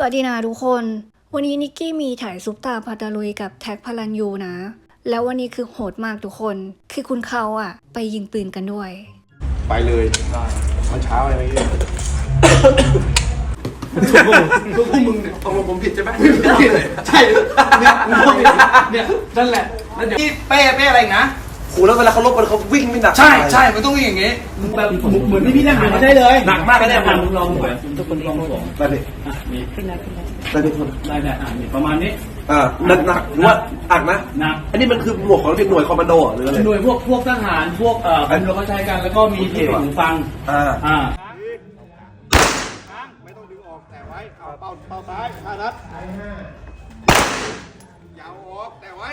สวัสดีนะทุกคน วันนี้นิกกี้มีถ่ายซุปตาพาตาลุยกับแท็กพลันยูนะ แล้ววันนี้คือโหดมากทุกคน คือคุณเขาอะไปยิงปืนกันด้วย ไปเลยมันเช้าอะไรเมื่อกี้พวกมึงเนี่ยตกลงผมผิดใช่ไหมใช่เนี่ยมึงพูดผิดเนี่ยนั่นแหละแล้วเดี๋ยวนี่เป้เป้อะไรอีกนะ ครูแล้วเวลาเขาลบกันเขาวิ่งไม่หนักใช่ใช่มันต้องเป็นอย่างงี้มึงแบบเหมือนไม่มีทหารมาได้เลยหนักมากเลยเนี่ยมึงลองหน่อยทุกคนลองสองได้ดิอะมีได้ดิคนได้ได้อะมีประมาณนี้อ่าหนักหนักหรือว่าอักนะนะอันนี้มันคือหมวกของเป็นหน่วยคอมมานโดหรืออะไรหน่วยพวกพวกทหารพวกเอ่อคุณเราก็ใช้กันแล้วก็มีที่หูฟังอ่าอ่าไม่ต้องดึงออกแต่ไว้เอาเป้าเป้าซ้ายห้านัดยาวออกแต่ไว้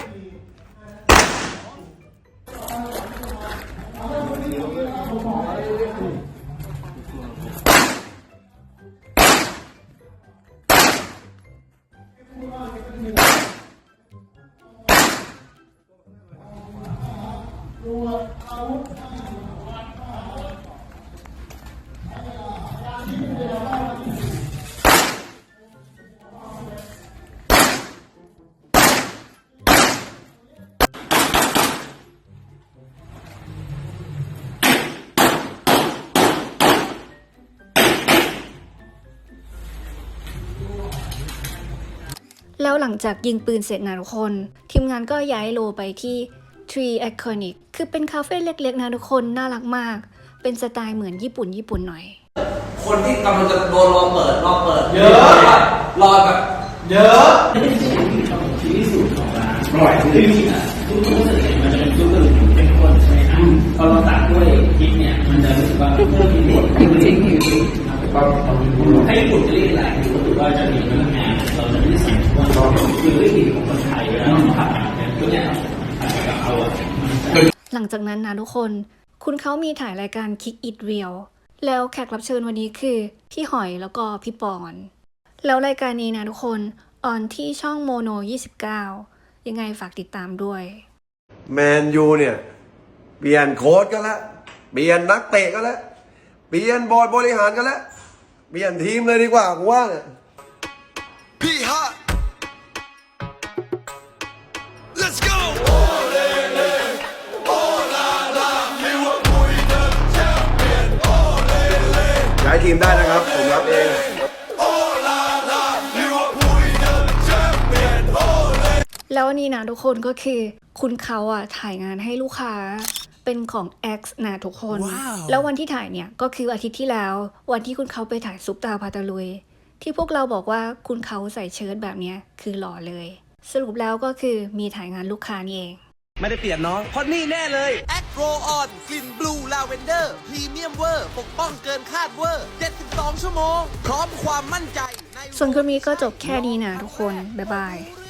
แล้วหลังจากยิงปืนเสร็จนะทุกคน ทีมงานก็ย้ายโลไปที่ Tree Iconic คือเป็นคาเฟ่เล็กๆนะทุกคน น่ารักมาก เป็นสไตล์เหมือนญี่ปุ่นญี่ปุ่นหน่อย คนที่กำลังจะโดนรอเปิดรอเปิดเยอะรอแบบเยอะไม่ไหวที่ที่นี่อะทุกทุกสิ่งมันจะเป็นทุกกระดูกเป็นคนใช่ไหมครับพอเราตัดด้วยพริกเนี่ยมันจะรู้สึกว่าเพิ่มมีบดจริงจริงให้ญี่ปุ่นจะเรียกอะไรก็คือว่าจะมีพนักงานเราจะไม่ได้ใส่ว่าคือวิธีของคนไทยเวลาเราผัดเนี่ยตัวเนี้ยผัดกับเอาอะ หลังจากนั้นนะทุกคน คุณเขามีถ่ายรายการ Kick It Real แล้วแขกรับเชิญวันนี้คือ พี่หอยแล้วก็พี่ปอน แล้วรายการนี้นะทุกคน ออนที่ช่องโมโน 29 ยังไงฝากติดตามด้วย แมนยูเนี่ย เปลี่ยนโค้ชกันแล้ว เปลี่ยนนักเตะกันแล้ว เปลี่ยนบอร์ดบริหารกันแล้ว เปลี่ยนทีมเลยดีกว่ากูว่าเนี่ย Be hot. Let's ย้ายทีมได้นะครับ ผมรับเองแล้ววันนี้นะทุกคนก็คือคุณเขาอะถ่ายงานให้ลูกค้าเป็นของ X นะทุกคนแล้ววันที่ถ่ายเนี่ยก็คืออาทิตย์ที่แล้ว วันที่คุณเขาไปถ่ายซุปตาพาตาลุย ที่พวกเราบอกว่าคุณเขาใส่เชิ้ตแบบเนี้ยคือหล่อเลย สรุปแล้วก็คือมีถ่ายงานลูกค้านี่เอง ไม่ได้เปลี่ยนน้องเพราะนี่แน่เลย แอคโรออนกลิ่นบลูลาเวนเดอร์พรีเมียมเวอร์ปกป้องเกินคาดเวอร์ 72 ชั่วโมง พร้อมความมั่นใจในส่วนคลิปนี้ก็จบแค่นี้นะทุกคน บ๊ายบายรู้